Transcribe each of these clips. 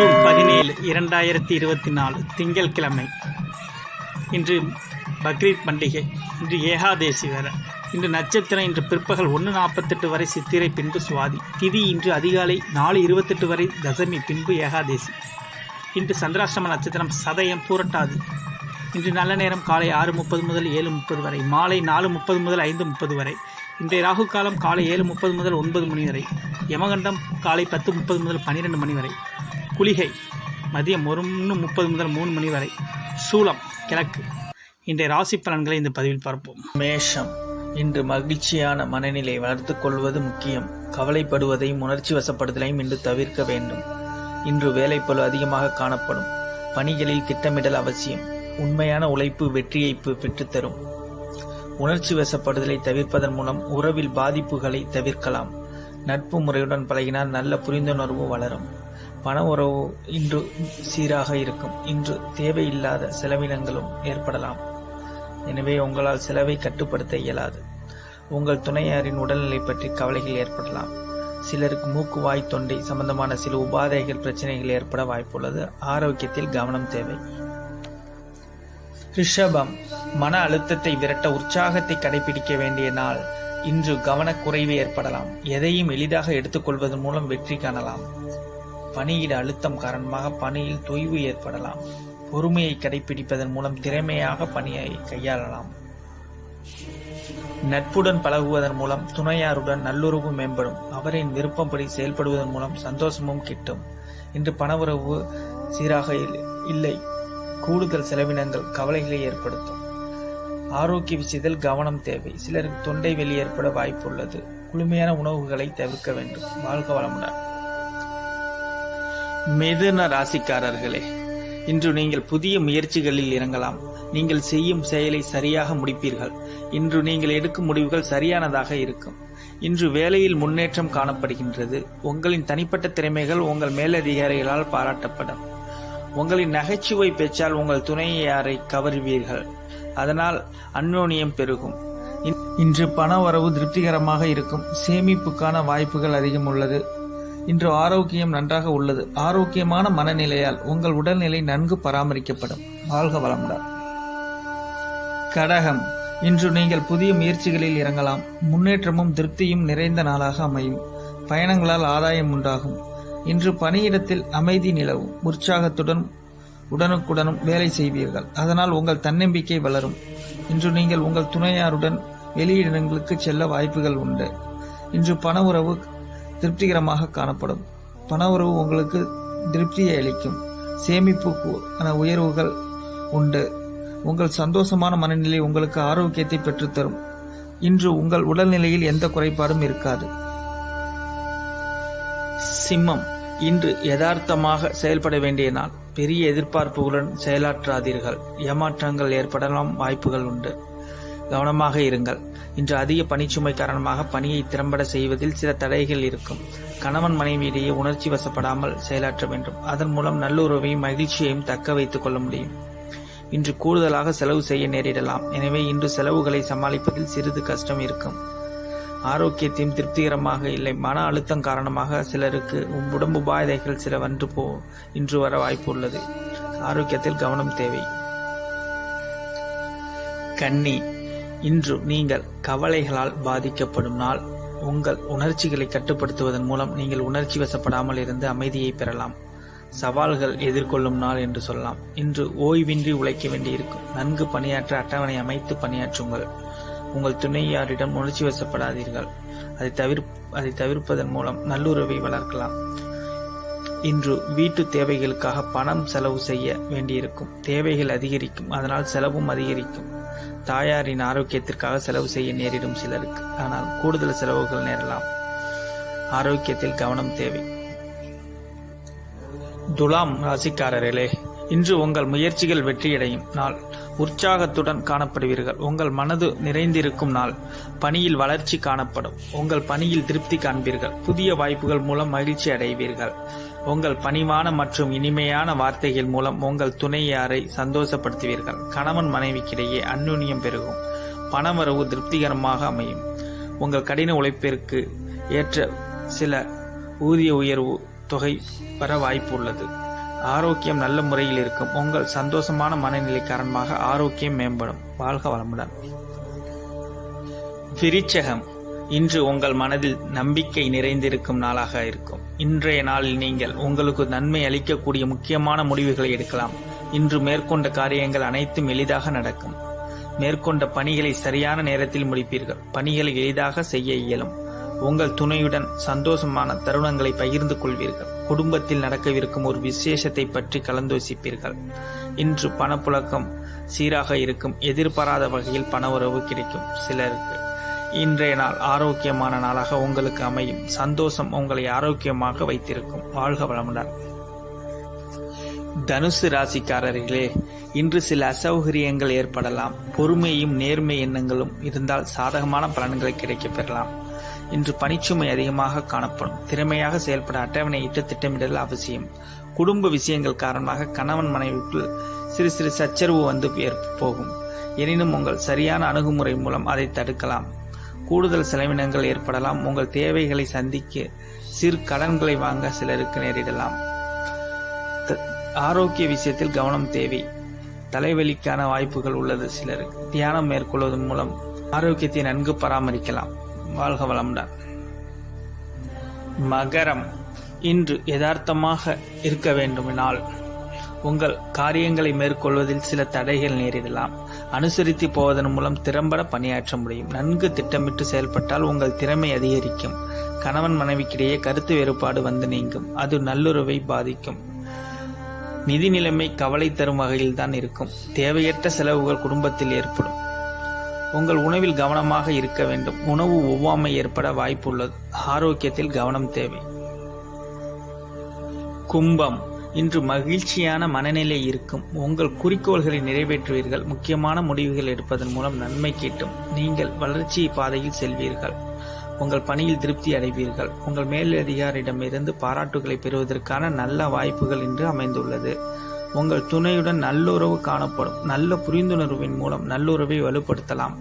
June பதினேழு இரண்டாயிரத்தி இருபத்தி நாலு திங்கட்கிழமை. இன்று பக்ரீத் பண்டிகை இன்று ஏகாதேசி வேற. இன்று நட்சத்திரம் இன்று பிற்பகல் ஒன்று நாற்பத்தெட்டு வரை சித்திரை பின்பு சுவாதி. திதி இன்று அதிகாலை நாலு இருபத்தெட்டு வரை தசமி பின்பு ஏகாதேசி. இன்று சந்திராஷ்டம நட்சத்திரம் சதயம் பூரட்டாது. இன்று நல்ல நேரம் காலை ஆறு முப்பது முதல் ஏழு முப்பது வரை மாலை நாலு முப்பது முதல் ஐந்து முப்பது வரை. இன்றைய ராகு காலம் காலை ஏழு முப்பது முதல் ஒன்பது மணி வரை. யமகண்டம் காலை பத்து முப்பது முதல் பன்னிரெண்டு மணி வரை. குளிகை. மதியம் ஒன்று முப்பது முதல் மூணு மணி வரை. சூலம் கிழக்கு. இன்றைய ராசி பலன்களை இந்த பதிவில் பார்ப்போம். மேஷம். இன்று மகிழ்ச்சியான மனநிலை வளர்த்து கொள்வது முக்கியம். கவலைப்படுவதையும் உணர்ச்சி வசப்படுதலையும் இன்று தவிர்க்க வேண்டும். இன்று வேலைப்பளு அதிகமாக காணப்படும். பணிகளில் திட்டமிடல் அவசியம். உண்மையான உழைப்பு வெற்றியை பெற்றுத்தரும். உணர்ச்சி வசப்படுதலை தவிர்ப்பதன் மூலம் உறவில் பாதிப்புகளை தவிர்க்கலாம். நட்பு முறையுடன் பழகினால் நல்ல புரிந்துணர்வு வளரும். பண உறவு இன்று சீராக இருக்கும். இன்று தேவையில்லாத செலவினங்களும் ஏற்படலாம். எனவே உங்களால் செலவை கட்டுப்படுத்த இயலாது. உங்கள் துணையாரின் உடல்நிலை பற்றி கவலைகள் ஏற்படலாம். சிலருக்கு மூக்கு வாய் தொண்டை சம்பந்தமான சில உபாதைகள் பிரச்சனைகள் ஏற்பட வாய்ப்புள்ளது. ஆரோக்கியத்தில் கவனம் தேவை. ரிஷபம் மன அழுத்தத்தை விரட்ட உற்சாகத்தை கடைபிடிக்க வேண்டிய நாள். இன்று கவனக்குறைவு ஏற்படலாம். எதையும் எளிதாக எடுத்துக்கொள்வதன் மூலம் வெற்றி காணலாம். பணியிட அழுத்தம் காரணமாக பணியில் தொய்வு ஏற்படலாம். பொறுமையை கடைபிடிப்பதன் மூலம் திறமையாக பணியை கையாளலாம். நட்புடன் பழகுவதன் மூலம் துணையாருடன் நல்லுறவு மேம்படும். அவரின் விருப்பப்படி செயல்படுவதன் மூலம் சந்தோஷமும் கிட்டும். இன்று பணவுறவு சீராக இல்லை. கூடுதல் செலவினங்கள் கவலைகளை ஏற்படுத்தும். ஆரோக்கிய விஷயத்தில் கவனம் தேவை. சிலருக்கு தொண்டை வெளி ஏற்பட வாய்ப்புள்ளது. குளுமையான உணவுகளை தவிர்க்க வேண்டும். வாழ்க வளமுடன். மிதுன ராசிக்காரர்களே இன்று நீங்கள் புதிய முயற்சிகளில் இறங்கலாம். நீங்கள் செய்யும் செயலை சரியாக முடிப்பீர்கள். இன்று நீங்கள் எடுக்கும் முடிவுகள் சரியானதாக இருக்கும். இன்று வேலையில் முன்னேற்றம் காணப்படுகின்றது. உங்களின் தனிப்பட்ட திறமைகள் உங்கள் மேலதிகாரிகளால் பாராட்டப்படும். உங்களின் நகைச்சுவை பேச்சால் உங்கள் துணையாரை கவருவீர்கள்? அதனால் அந்யோன்யம் பெருகும். இன்று பண வரவு திருப்திகரமாக இருக்கும். சேமிப்புக்கான வாய்ப்புகள் அதிகம் உள்ளது. இன்று ஆரோக்கியம் நன்றாக உள்ளது. ஆரோக்கியமான மனநிலையால் உங்கள் உடல்நிலை நன்கு பராமரிக்கப்படும். வாழ்க வளமுடன். கடகம். இன்று நீங்கள் புதிய முயற்சிகளில் இறங்கலாம். முன்னேற்றமும் திருப்தியும் நிறைந்த நாளாக அமையும். பயணங்களால் ஆதாயம் உண்டாகும். இன்று பணியிடத்தில் அமைதி நிலவும். உற்சாகத்துடன் உடனுக்குடனும் வேலை செய்வீர்கள். அதனால் உங்கள் தன்னம்பிக்கை வளரும். இன்று நீங்கள் உங்கள் துணையாருடன் வெளியிடங்களுக்கு செல்ல வாய்ப்புகள் உண்டு. இன்று பண உறவு திருப்திகரமாக காணப்படும். பண உறவு உங்களுக்கு திருப்தியை அளிக்கும். சேமிப்புக்கான உயர்வுகள் உண்டு. உங்கள் சந்தோஷமான மனநிலை உங்களுக்கு ஆரோக்கியத்தை பெற்றுத்தரும். இன்று உங்கள் உடல்நிலையில் எந்த குறைபாடும் இருக்காது. சிம்மம் இன்று யதார்த்தமாக செயல்பட வேண்டிய நாள். பெரிய எதிர்பார்ப்புகளுடன் செயலாற்றாதீர்கள். ஏமாற்றங்கள் ஏற்படலாம் வாய்ப்புகள் உண்டு. கவனமாக இருங்கள். இன்று அதிக பணிச்சுமை காரணமாக பணியை திறம்பட செய்வதில் சில தடைகள் இருக்கும். கணவன் மனைவியிடையே உணர்ச்சி வசப்படாமல் செயலாற்ற வேண்டும். அதன் மூலம் நல்லுறவையும் மகிழ்ச்சியையும் தக்க வைத்துக் கொள்ள முடியும். இன்று கூடுதலாக செலவு செய்ய நேரிடலாம். எனவே இன்று செலவுகளை சமாளிப்பதில் சிறிது கஷ்டம் இருக்கும். ஆரோக்கியத்தையும் திருப்திகரமாக இல்லை. மன அழுத்தம் காரணமாக சிலருக்கு உடம்பு பாதைகள் சில வந்து போ இன்று வர வாய்ப்பு உள்ளது ஆரோக்கியத்தில் கவனம் தேவை. கன்னி இன்று நீங்கள் கவலைகளால் பாதிக்கப்படும் நாள். உங்கள் உணர்ச்சிகளை கட்டுப்படுத்துவதன் மூலம் நீங்கள் உணர்ச்சி வசப்படாமல் இருந்து அமைதியை பெறலாம். சவால்கள் எதிர்கொள்ளும் நாள் என்று சொல்லலாம். இன்று ஓய்வின்றி உழைக்க வேண்டியிருக்கும். நன்கு பணியாற்ற அட்டவணை அமைத்து பணியாற்றுங்கள். உங்கள் துணையாரிடம் உணர்ச்சி வசப்படாதீர்கள். அதை தவிர்ப் அதை தவிர்ப்பதன் மூலம் நல்லுறவை வளர்க்கலாம். இன்று வீட்டு தேவைகளுக்காக பணம் செலவு செய்ய வேண்டியிருக்கும். தேவைகள் அதிகரிக்கும். அதனால் செலவும் அதிகரிக்கும். தாயாரின் ஆரோக்கியத்திற்காக செலவு செய்ய நேரிடும் சிலருக்கு. ஆனால் கூடுதல் செலவுகள் நேரலாம். ஆரோக்கியத்தில் கவனம் தேவை. துலாம் ராசிக்காரர்களே இன்று உங்கள் முயற்சிகள் வெற்றியடையும் நாள். உற்சாகத்துடன் காணப்படுவீர்கள். உங்கள் மனது நிறைந்திருக்கும் நாள். பணியில் வளர்ச்சி காணப்படும். உங்கள் பணியில் திருப்தி காண்பீர்கள். புதிய வாய்ப்புகள் மூலம் மகிழ்ச்சி அடைவீர்கள். உங்கள் பணிவான மற்றும் இனிமையான வார்த்தைகள் மூலம் உங்கள் துணையாரை சந்தோஷப்படுத்துவீர்கள்? கணவன் மனைவிக்கிடையே அந்யுன்யம் பெருகும். பணவரவு திருப்திகரமாக அமையும். உங்கள் கடின உழைப்பிற்கு ஏற்ற சில ஊதிய உயர்வு தொகை பெற வாய்ப்பு உள்ளது. ஆரோக்கியம் நல்ல முறையில் இருக்கும். உங்கள் சந்தோஷமான மனநிலை காரணமாக ஆரோக்கியம் மேம்படும். வாழ்க வளமுடன். விருச்சகம். இன்று உங்கள் மனதில் நம்பிக்கை நிறைந்திருக்கும் நாளாக இருக்கும். இன்றைய நாளில் நீங்கள் உங்களுக்கு நன்மை அளிக்கக்கூடிய முக்கியமான முடிவுகளை எடுக்கலாம். இன்று மேற்கொண்ட காரியங்கள் அனைத்தும் எளிதாக நடக்கும். மேற்கொண்ட பணிகளை சரியான நேரத்தில் முடிப்பீர்கள். பணிகளை எளிதாக செய்ய இயலும். உங்கள் துணையுடன் சந்தோஷமான தருணங்களை பகிர்ந்து கொள்வீர்கள். குடும்பத்தில் நடக்கவிருக்கும் ஒரு விசேஷத்தை பற்றி கலந்தோசிப்பீர்கள். இன்று பணப்புழக்கம் சீராக இருக்கும் எதிர்பாராத வகையில் பண உறவு கிடைக்கும் சிலருக்கு. இன்றைய நாள் ஆரோக்கியமான நாளாக உங்களுக்கு அமையும். சந்தோஷம் உங்களை ஆரோக்கியமாக வைத்திருக்கும். வாழ்க வளமுடன். தனுசு ராசிக்காரர்களே இன்று சில அசௌகரியங்கள் ஏற்படலாம். பொறுமையும் நேர்மை எண்ணங்களும் இருந்தால் சாதகமான பலன்களை கிடைக்கப் பெறலாம். இன்று பணிச்சுமை அதிகமாக காணப்படும். திறமையாக செயல்பட அட்டவணையிட்டு திட்டமிடல் அவசியம். குடும்ப விஷயங்கள் காரணமாக கணவன் மனைவிக்குள் சிறு சிறு சச்சரவு வந்து ஏற்ப போகும். எனினும் உங்கள் சரியான அணுகுமுறை மூலம் அதை தடுக்கலாம். கூடுதல் செலவினங்கள் ஏற்படலாம். உங்கள் தேவைகளை சந்திக்க சிறு கடன்களை வாங்க சிலருக்கு நேரிடலாம். த- ஆரோக்கிய விஷயத்தில் கவனம் தேவை. தலைவலிக்கான வாய்ப்புகள் உள்ளது சிலருக்கு. தியானம் மேற்கொள்வதன் மூலம் ஆரோக்கியத்தை நன்கு பராமரிக்கலாம். வாழ்க வளமுடன். மகரம் இன்று யதார்த்தமாக இருக்க வேண்டுமெனால் உங்கள் காரியங்களை மேற்கொள்வதில் சில தடைகள் நேரிடலாம். அனுசரித்து போவதன் மூலம் திறம்பட பணியாற்ற முடியும். நன்கு திட்டமிட்டு செயல்பட்டால் உங்கள் திறமை அதிகரிக்கும். கணவன் மனைவிக்கிடையே கருத்து வேறுபாடு வந்து நீங்கும். அது நல்லுறவை பாதிக்கும். நிதி நிலைமை கவலை தரும் வகையில் தான் இருக்கும். தேவையற்ற செலவுகள் குடும்பத்தில் ஏற்படும். உங்கள் உணவில் கவனமாக இருக்க வேண்டும். உணவு ஒவ்வாமை ஏற்பட வாய்ப்புள்ளது. ஆரோக்கியத்தில் கவனம் தேவை. கும்பம். இன்று மகிழ்ச்சியான மனநிலை இருக்கும். உங்கள் குறிக்கோள்களை நிறைவேற்றுவீர்கள். முக்கியமான முடிவுகள் எடுப்பதன் மூலம் நன்மை கிட்டும். நீங்கள் வளர்ச்சி பாதையில் செல்வீர்கள். உங்கள் பணியில் திருப்தி அடைவீர்கள். உங்கள் மேலதிகாரிடமிருந்து பாராட்டுகளை பெறுவதற்கான நல்ல வாய்ப்புகள் இன்று அமைந்துள்ளது. உங்கள் துணையுடன் நல்லுறவு காணப்படும். நல்ல புரிந்துணர்வின் மூலம் நல்லுறவை வலுப்படுத்தலாம்.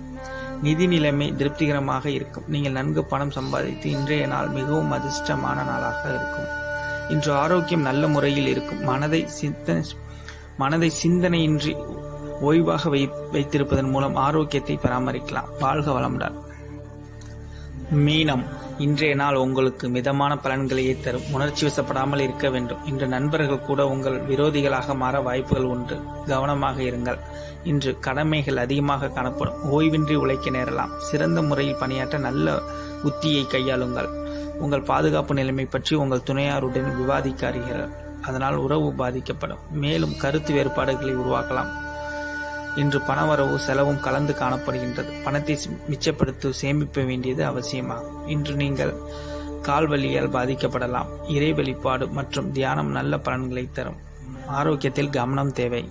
நிதி நிலைமை திருப்திகரமாக இருக்கும். நீங்கள் நன்கு பணம் சம்பாதித்து இன்றைய நாள் மிகவும் அதிர்ஷ்டமான நாளாக இருக்கும். இன்று ஆரோக்கியம் நல்ல முறையில் இருக்கும். மனதை சிந்தனை மனதை சிந்தனையின்றி ஓய்வாக வை வைத்திருப்பதன் மூலம் ஆரோக்கியத்தை பராமரிக்கலாம். வாழ்க வளமுடன். மீனம். இன்றைய நாள் உங்களுக்கு மிதமான பலன்களையே தரும். உணர்ச்சி வசப்படாமல் இருக்க வேண்டும். இன்று நண்பர்கள் கூட உங்கள் விரோதிகளாக மாற வாய்ப்புகள் உண்டு. கவனமாக இருங்கள். இன்று கடமைகள் அதிகமாக காணப்படும். ஓய்வின்றி உழைக்க நேரலாம். சிறந்த முறையில் பணியாற்ற நல்ல உத்தியை கையாளுங்கள். உங்கள் பாதுகாப்பு நிலைமை பற்றி உங்கள் துணையாருடன் விவாதிக்க அறிகிறார் அதனால் உறவு பாதிக்கப்படும். மேலும் கருத்து வேறுபாடுகளை உருவாக்கலாம். இன்று பணவரவு செலவும் கலந்து காணப்படுகின்றது. பணத்தை மிச்சப்படுத்த சேமிக்க வேண்டியது அவசியமாகும் இன்று நீங்கள் கால்வலியால் பாதிக்கப்படலாம். இறை வெளிப்பாடு மற்றும் தியானம் நல்ல பலன்களை தரும். ஆரோக்கியத்தில் கவனம் தேவை.